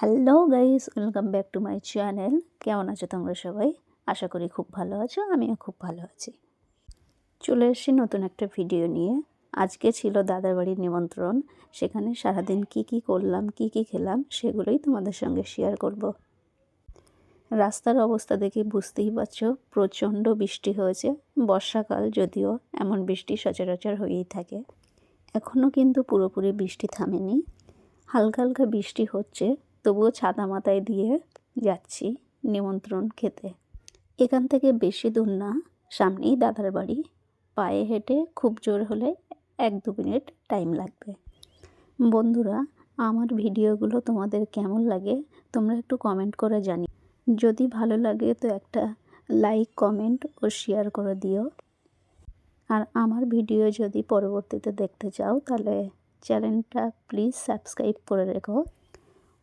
Hello guys, welcome back to my channel. কেমন আছো তোমরা সবাই? আশা করি খুব ভালো আছো, আমিও খুব ভালো আছি। চলে এসেছি নতুন একটা ভিডিও নিয়ে। আজকে ছিল দাদার বাড়ির নিমন্ত্রণ। সেখানে সারাদিন কি কি করলাম, কি কি খেলাম, সেগুলোই তোমাদের সঙ্গে শেয়ার করব। রাস্তার অবস্থা দেখে বুঝতেই পারছ, প্রচণ্ড বৃষ্টি হয়েছে। বর্ষাকাল যদিও এমন বৃষ্টি সচরাচর হয়েই থাকে। এখনও কিন্তু পুরোপুরি বৃষ্টি থামেনি। হালকা হালকা বৃষ্টি হচ্ছে। তবুও ছাতা মাথায় দিয়ে যাচ্ছি নিমন্ত্রণ খেতে। এখান থেকে বেশি দূর না, সামনেই দাদার বাড়ি। পায়ে হেঁটে খুব জোর হলে এক দু মিনিট টাইম লাগবে। বন্ধুরা, আমার ভিডিওগুলো তোমাদের কেমন লাগে তোমরা একটু কমেন্ট করে জানি। যদি ভালো লাগে তো একটা লাইক, কমেন্ট ও শেয়ার করে দিও। আর আমার ভিডিও যদি পরবর্তীতে দেখতে চাও তাহলে চ্যানেলটা প্লিজ সাবস্ক্রাইব করে রেখো।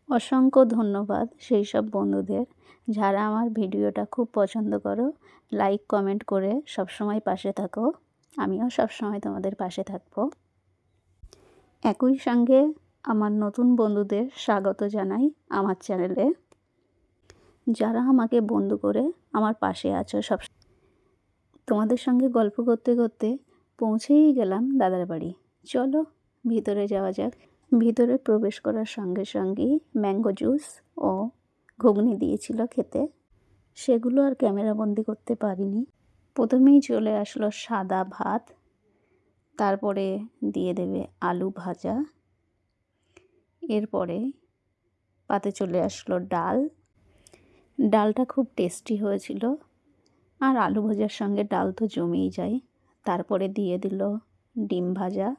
অসংখ্য ধন্যবাদ সেই সব বন্ধুদের। যারা আমার ভিডিওটা খুব পছন্দ করো লাইক কমেন্ট করে সবসময় পাশে থাকো। আমিও সবসময় তোমাদের পাশে থাকব। একই সঙ্গে আমার নতুন বন্ধুদের স্বাগত জানাই আমার চ্যানেলে। যারা আমাকে বন্ধু করে আমার পাশে আছো সব তোমাদের সঙ্গে গল্প করতে করতে পৌঁছেই গেলাম দাদার বাড়ি। চলো ভিতরে যাওয়া যাক। ভিতরে প্রবেশ করার সঙ্গে সঙ্গেই ম্যাঙ্গো জুস ও ঘুগনি দিয়েছিল খেতে। সেগুলো আর ক্যামেরাবন্দি করতে পারিনি। প্রথমেই চলে আসলো সাদা ভাত, তারপরে দিয়ে দেবে আলু ভাজা। এরপরে পাতে চলে আসলো ডাল। ডালটা খুব টেস্টি হয়েছিল। আর আলু ভাজার সঙ্গে ডাল তো জমেই যায়। তারপরে দিয়ে দিল ডিম ভাজা।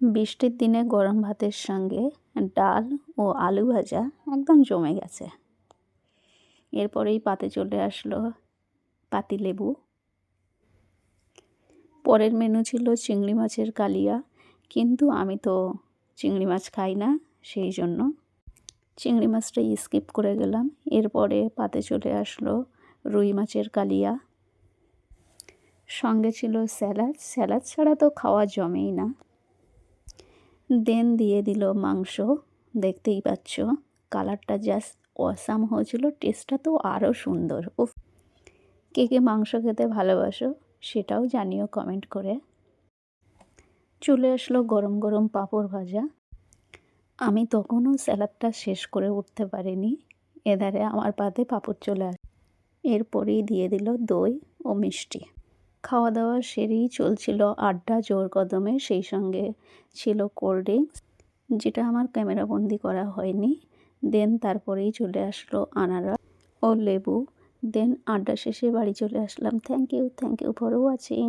বৃষ্টির দিনে গরম ভাতের সঙ্গে ডাল ও আলু ভাজা একদম জমে গেছে। এরপরেই পাতে চলে আসলো পাতিলেবু। পরের মেনু ছিল চিংড়ি মাছের কালিয়া। কিন্তু আমি তো চিংড়ি মাছ খাই না, সেই জন্য চিংড়ি মাছটা স্কিপ করে গেলাম। এরপরে পাতে চলে আসলো রুই মাছের কালিয়া। সঙ্গে ছিল স্যালাড। স্যালাড ছাড়া তো খাওয়া জমেই না। দেন দিয়ে দিল মাংস। দেখতেই পাচ্ছ, কালারটা জাস্ট অসাম হয়েছিল। টেস্টটা তো আরও সুন্দর। ও কে কে মাংস খেতে ভালোবাসো সেটাও জানিও কমেন্ট করে। চলে আসলো গরম গরম পাঁপড় ভাজা। আমি তখনও স্যালাডটা শেষ করে উঠতে পারিনি। এধারে আমার পাতে পাঁপড় চলে আস এরপরেই দিয়ে দিল দই ও মিষ্টি। খাওয়া দাওয়া সেরেই চলছিল আড্ডা জোর কদমে সেই সঙ্গে ছিল কোল্ড ড্রিঙ্কস যেটা আমার ক্যামেরাবন্দি করা হয়নি। দেন তারপরেই চলে আসলো আনারস ও লেবু। দেন আড্ডা শেষে বাড়ি চলে আসলাম। Thank you thank you for watching